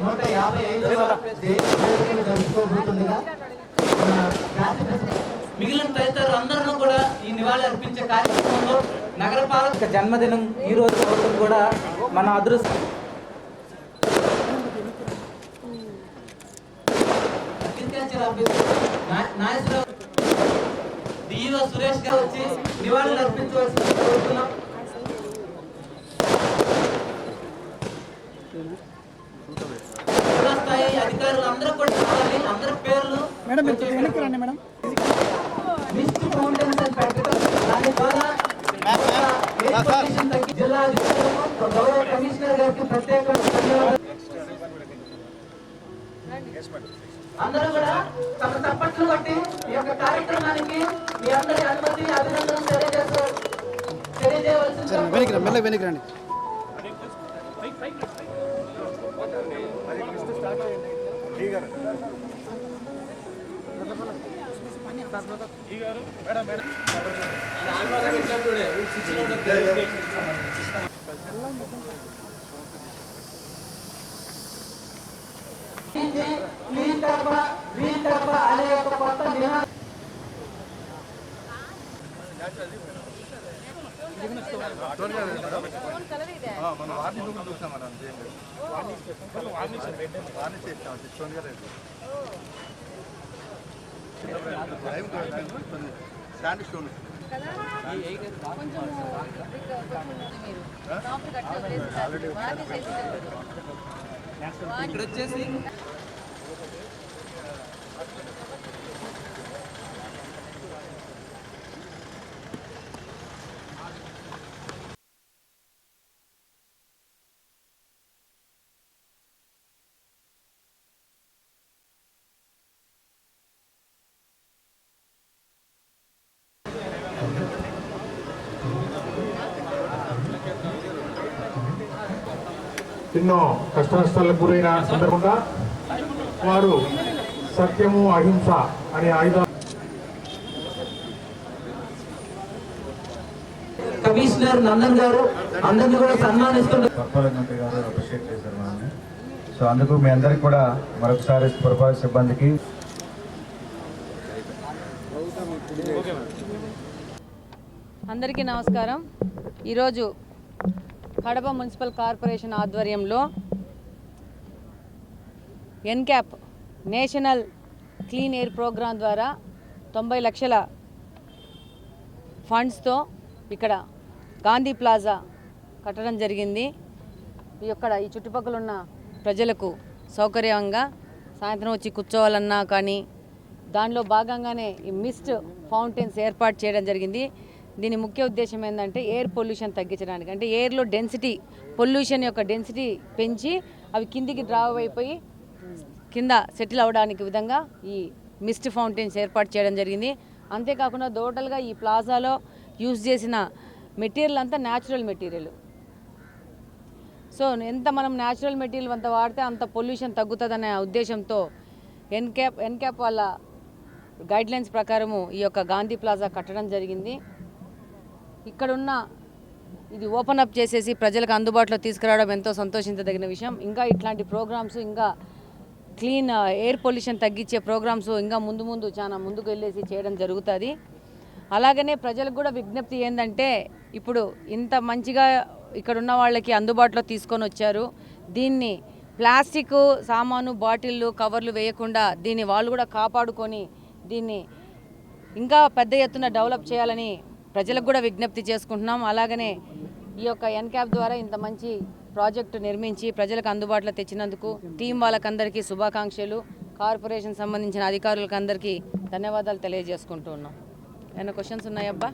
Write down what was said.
నూట యాభై ఐదవ జయంతి మిగిలిన తదితరులు అందరూ కూడా ఈ నివాళి అర్పించే కార్యక్రమంలో నగరపాలక జన్మదినం ఈ రోజు అవడం కూడా మన అదృష్టం డిఈఓ సురేష్ గారు వచ్చి నివాళులు అర్పించవలసి కోరుతున్నాం. అధికారులు అందరూ కూడా రావాలి అందరి పేర్లు. మేడం మీరు కొంచెం వెనక్కి రండి మేడం. మిస్ట్ ఫౌంటైన్స్ అని పెట్టడం దాని ద్వారా జిల్లా గౌరవ కమిషనర్ గారికి ప్రత్యేక ధన్యవాదాలు. అందరూ కూడా తమ తప్పట్లు బట్టి ఈ యొక్క కార్యక్రమానికి మీ అందరి అనుమతి అభినందనలు తెలియజేస్తూ తెలియజేయవలసింది వెనక్కి రండి రండి క్లీన్ కడప గ్రీన్ కడప అనే ఒక కొత్త నినాదం మనం వార్నింగ్ కూడా చూసాం మనం వార్నింగ్ చేస్తాం స్టోన్ ఇక్కడ వచ్చేసి ఎన్నో కష్ట నష్టాలకు గురైన సందర్భంగా వారు సత్యము అహింస అనే ఆయుధ కమిషనర్ నందన్ గారు అందరినీ కూడా మనల్ని. సో అందుకు మీ అందరికి కూడా మరొకసారి పురపాలక సిబ్బందికి అందరికీ నమస్కారం. ఈరోజు కడప మున్సిపల్ కార్పొరేషన్ ఆధ్వర్యంలో NCAP national clean air programme ద్వారా తొంభై లక్షల ఫండ్స్తో ఇక్కడ గాంధీ ప్లాజా కట్టడం జరిగింది. ఈ యొక్క ఈ చుట్టుపక్కల ఉన్న ప్రజలకు సౌకర్యంగా సాయంత్రం వచ్చి కూర్చోవాలన్నా కానీ దానిలో భాగంగానే ఈ మిస్ట్ ఫౌంటైన్స్ ఏర్పాటు చేయడం జరిగింది. దీని ముఖ్య ఉద్దేశం ఏంటంటే ఎయిర్ పొల్యూషన్ తగ్గించడానికి. అంటే ఎయిర్లో డెన్సిటీ పొల్యూషన్ యొక్క డెన్సిటీ పెంచి అవి కిందికి డ్రావ్ అయిపోయి కింద సెటిల్ అవడానికి విధంగా ఈ మిస్ట్ ఫౌంటైన్స్ ఏర్పాటు చేయడం జరిగింది. అంతేకాకుండా టోటల్గా ఈ ప్లాజాలో యూజ్ చేసిన మెటీరియల్ అంతా న్యాచురల్ మెటీరియల్ సో ఎంత మనం న్యాచురల్ మెటీరియల్ అంత వాడితే అంత పొల్యూషన్ తగ్గుతుందనే ఉద్దేశంతో ఎన్క్యాప్ ఎన్క్యాప్ వాళ్ళ గైడ్లైన్స్ ప్రకారము ఈ యొక్క గాంధీ ప్లాజా కట్టడం జరిగింది. ఇక్కడున్న ఇది ఓపెన్ అప్ చేసేసి ప్రజలకు అందుబాటులో తీసుకురావడం ఎంతో సంతోషించదగిన విషయం. ఇంకా ఇట్లాంటి ప్రోగ్రామ్స్ ఇంకా క్లీన్ uh, ఎయిర్ పొల్యూషన్ తగ్గించే ప్రోగ్రామ్స్ ఇంకా ముందు ముందు చాలా ముందుకు వెళ్ళేసి చేయడం జరుగుతుంది. అలాగనే ప్రజలకు కూడా విజ్ఞప్తి ఏంటంటే ఇప్పుడు ఇంత మంచిగా ఇక్కడ ఉన్న వాళ్ళకి అందుబాటులో తీసుకొని వచ్చారు. దీన్ని ప్లాస్టిక్ సామాను బాటిళ్ళు కవర్లు వేయకుండా దీన్ని వాళ్ళు కూడా కాపాడుకొని దీన్ని ఇంకా పెద్ద ఎత్తున డెవలప్ చేయాలని ప్రజలకు కూడా విజ్ఞప్తి చేసుకుంటున్నాం. అలాగనే ఈ యొక్క ఎన్క్యాప్ ద్వారా ఇంత మంచి ప్రాజెక్టు నిర్మించి ప్రజలకు అందుబాటులో తెచ్చినందుకు టీం వాళ్ళకందరికీ శుభాకాంక్షలు. కార్పొరేషన్ సంబంధించిన అధికారులకు అందరికీ ధన్యవాదాలు తెలియజేసుకుంటూ ఉన్నాం. ఏమైనా క్వశ్చన్స్ ఉన్నాయబ్బా?